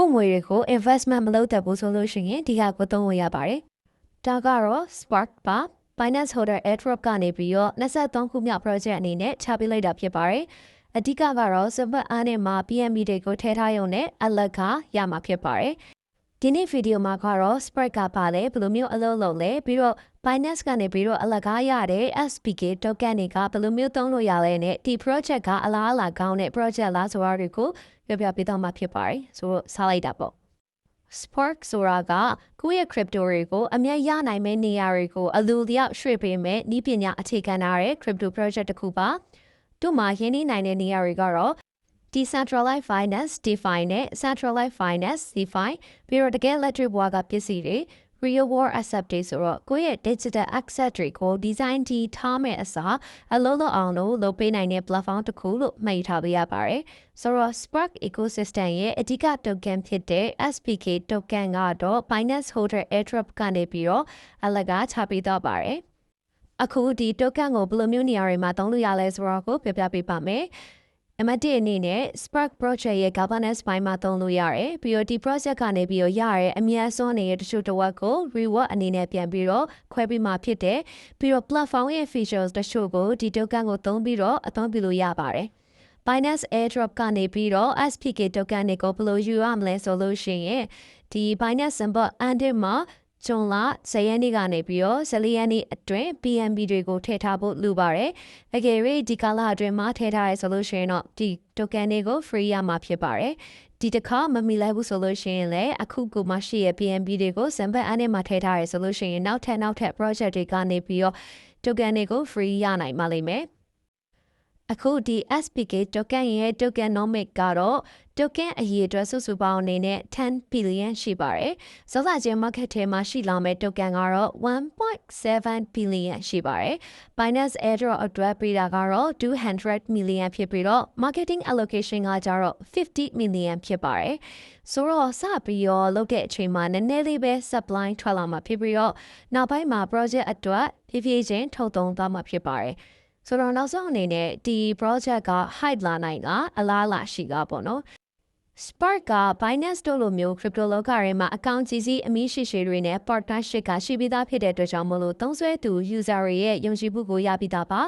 ကိုယ့်ငွေတွေကို investment မလုပ်တတ်ဘူးဆိုလို့ရှိရင်ဒီဟာကိုသုံးလို့ရပါတယ်။ဒါကတော့ Spark ပါ Binance Holder Airdrop ကနေပြီးတော့23ခုမြောက် project အနေနဲ့ချပေးလိုက်တာဖြစ်ပါတယ်။အဓိကကတော့ Super အားနဲ့မှာ PMB တွေကိုထည့်ထားရုံနဲ့အလကရမှာဖြစ်ပါတယ်။ ဒီနေ့ဗီဒီယိုမှာကတော့ Spark ကပါလဲဘယ်လိုမျိုးအလုပ်လုပ်လဲပြီးတော့ Binance ကနေပြီးတော့အလကားရတဲ့ SPK token တွေကဘယ်လိုမျိုးသုံးလို့ရလဲနဲ့ဒီ project ကအလားအလာကောင်းတဲ့ project လားဆိုတာတွေကိုပြောပြပေးတော့မှာဖြစ်ပါတယ်။ဆိုတော့စားလိုက်တာပေါ့။ Spark ဆိုတာကကိုယ့်ရဲ့ crypto တွေကိုအမြတ်ရနိုင်မယ့်နေရာတွေကိုအလူလျောက်ရွှေ့ပေးမဲ့ဤပညာအခြေခံထားတဲ့ crypto project တစ်ခုပါ။တို့မှာရင်းနှီးနိုင်တဲ့နေရာတွေကတော့ decentralized finance DeFi နဲ့ centralized finance CeFi ပြီးတော့တကယ်လက်တွေ့ဘဝကပစ္စည်းတွေ real world asset တွေဆိုတော့ကိုယ့်ရဲ့ digital asset တွေကို design တီထားမဲ့အစားအလုံးလုံးအောင်လို့လုပ်ပေးနိုင်တဲ့ platform တစ်ခုလို့မှတ်ထားပေးရပါတယ်။ဆိုတော့ Spark ecosystem ရဲ့အဓိက token ဖြစ်တဲ့ SPK token ကတော့ Binance Holder Airdrop ကနေပြီးတော့အလကားချပေးတော့ပါတယ်။အခုဒီ token ကိုဘယ်လိုမျိုးနေရာတွေမှာသုံးလို့ရလဲဆိုတော့ကိုပြပြပေးပါမယ်။ အမတ်တစ်အနေနဲ့ Spark project ရဲ့ governance ဘိုင်းမှာသုံးလို့ရတယ်ပြီးတော့ဒီ project ကနေပြီးတော့ရရတဲ့အမြတ်စွန်းနေတဲ့တချို့တစ်ဝက်ကို reward အနေနဲ့ပြန်ပြီးတော့ခွဲပြီးမှဖြစ်တယ်ပြီးတော့ platform ရဲ့ features တချို့ကိုဒီ token ကိုသုံးပြီးတော့အသုံးပြုလို့ရပါတယ် Binance Airdrop ကနေပြီးတော့ SPK token တွေကိုဘယ်လိုယူရမလဲဆိုလို့ရှိရင်ဒီ Binance symbol under မှာ ဂျွန်လာဇယန်နေကနေပြီးတော့ဇလီယန်နေအတွင်း PNB တွေကိုထည့်ထားဖို့လိုပါတယ်။အကယ်၍ဒီကာလအတွင်းမှာထည့်ထားရဲဆိုလို့ရှိရင်တော့ဒီ token တွေကို free ရမှာဖြစ်ပါတယ်။ဒီတစ်ခါမမီလိုက်ဘူးဆိုလို့ရှိရင်လည်းအခုကိုမှရှိရဲ့ PNB တွေကိုစံပတ်အနေမှာထည့်ထားရဲဆိုလို့ရှိရင်နောက်ထပ်နောက်ထပ် project တွေကနေပြီးတော့ token တွေကို free ရနိုင်ပါလိမ့်မယ်။ အခုဒီ SPK token ရဲ့ tokenomic ကတော့ token အရေးအတွက်စုစုပေါင်းအနေနဲ့10 billion ရှိပါတယ်။စောစချင်း market ထဲမှာရှိလာမဲ့ token ကတော့1.7 billion ရှိပါတယ်။ Binance Airdrop အတွက်ပေးတာကတော့200 million ဖြစ်ပြီးတော့ marketing allocation ကကျတော့50 million ဖြစ်ပါတယ်။ဆိုတော့စပြီးတော့လုပ်တဲ့အချိန်မှာနည်းနည်းလေးပဲ supply ထွက်လာမှာဖြစ်ပြီးတော့နောက်ပိုင်းမှာ project အတွက်ဖြည်းဖြည်းချင်းထုတ်သုံးသွားမှာဖြစ်ပါတယ်။ ဆိုတော့နောက်ဆုံးအနေနဲ့ဒီ project က height လာနိုင်လားအလားအလာရှိကပေါ့နော် Spark က Binance တို့လိုမျိုး crypto လောကတွေမှာအကောင့်ကြီးစီးအမည်ရှိရှိတွေနဲ့ partnership ကရှိပြီးသားဖြစ်တဲ့အတွက်ကြောင့်မလို့သုံးစွဲသူ user တွေရဲ့ယုံကြည်မှုကိုရပြီးသားပါ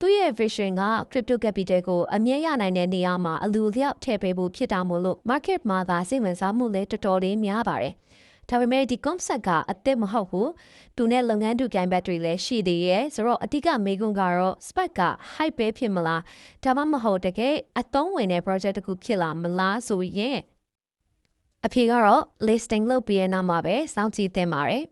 သူရဲ့ vision က crypto capital ကိုအမြဲရနိုင်တဲ့နေရာမှာအလူလျောက်ထည့်ပေးဖို့ဖြစ်တာမို့လို့ market မှာသာစိတ်ဝင်စားမှုလည်းတော်တော်လေးများပါတယ် ဒါပေမဲ့ဒီ concept ကအသစ်မဟုတ်ဘူးသူနဲ့လုပ်ငန်းတူကြိုင်ဘက်တွေလည်းရှိသေးရဲ့ဆိုတော့အတိကမေကွန်းကတော့ spike က hype ပဲဖြစ်မလားဒါမှမဟုတ်တကယ်အသုံးဝင်တဲ့ project တစ်ခုဖြစ်လာမလားဆိုရင်အဖြေကတော့ listing လုပ်ပြီးရနောက်မှာပဲစောင့်ကြည့်သင့်ပါတယ်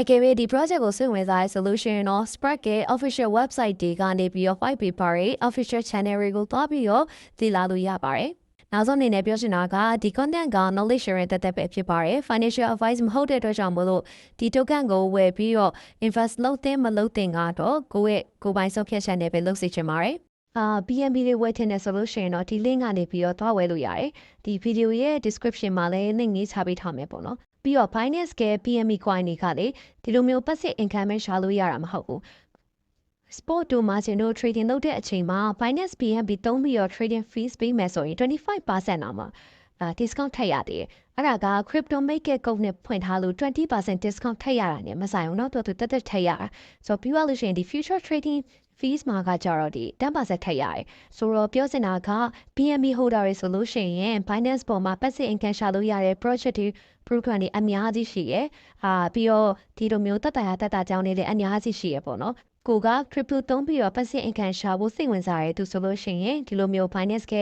အကယ်၍ဒီ project ကိုစိတ်ဝင်စားတဲ့ solution တော့ Spark ရဲ့ official website တွေကနေပြီးတော့ white paper တွေ official channel တွေကိုသွားပြီးတော့သိလာလို့ရပါတယ်။ နောက်ဆုံးအနေနဲ့ပြောချင်တာကဒီ content က knowledge sharing တက်တက်ပဲဖြစ်ပါတယ်။ financial advice မဟုတ်တဲ့အတွက်ကြောင့်မလို့ဒီ token ကိုဝယ်ပြီးတော့ invest လုပ်သင့်မလုပ်သင့်ကတော့ကိုယ့်ရဲ့ကိုယ်ပိုင်ဆုံးဖြတ်ချက်နဲ့ပဲလုပ်စီချင်ပါတယ်။အာ BNB တွေဝယ်ထင်တယ်ဆိုလို့ရှိရင်တော့ဒီ link ကနေပြီးတော့သွားဝယ်လို့ရတယ်။ဒီ video ရဲ့ description မှာလည်း link လေးချပေးထားမယ်ပေါ့နော်။ပြီးတော့ Binance က PME coin တွေကလေဒီလိုမျိုး passive income ရှာလို့ရတာမဟုတ်ဘူး။ sport တို့မှာကျွန်တော် trading လုပ်တဲ့အချိန်မှာ Binance BNB သုံးပြီးတော့ trading fees ပေးမယ်ဆိုရင်25%အောင်မှာအာ discount ထည့်ရသေးတယ်။အဲ့ဒါက crypto market code နဲ့ဖွင့်ထားလို့20% discount ထည့်ရတာနဲ့မဆိုင်ဘူးเนาะသူကတက်တက်ထည့်ရတာ။ဆိုတော့ပြီးသွားလို့ရှိရင်ဒီ future trading fees မှာကကြတော့ဒီ10%ထည့်ရတယ်။ဆိုတော့ပြောစင်တာက BNB holder တွေဆိုလို့ရှိရင် Binance ပေါ်မှာ passive income ရှာလို့ရတဲ့ project တွေ program တွေအများကြီးရှိရဲ့။အာပြီးတော့ဒီလိုမျိုးတက်တာရတက်တာကြောင်းလေးလည်းအများကြီးရှိရဲ့ပေါ့နော်။ ကိုက crypto သုံးပြီးတော့ passive income ရှာဖို့စိတ်ဝင်စားရဲသူဆိုလို့ရှိရင်ဒီလိုမျိုး Binance က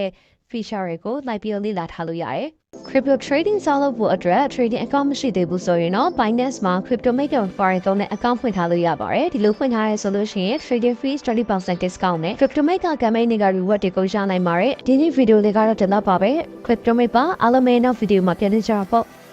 feature တွေကိုလိုက်ပြီးတော့လေ့လာထားလို့ရတယ်။ crypto trading ဆောက်လုပ်ဖို့အတွက် trading account မရှိသေးဘူးဆိုရင်တော့ Binance မှာ crypto maker foreign သုံးတဲ့ account ဖွင့်ထားလို့ရပါတယ်ဒီလိုဖွင့်ထားရဲဆိုလို့ရှိရင် trading fees 20% discount နဲ့ crypto maker campaign တွေက reward တွေကိုရနိုင်ပါတယ်ဒီနေ့ video လေးကတော့ဒီလောက်ပါပဲ crypto maker အားလုံးပဲနောက် video မှာပြန်လည်ကြပါပေါ့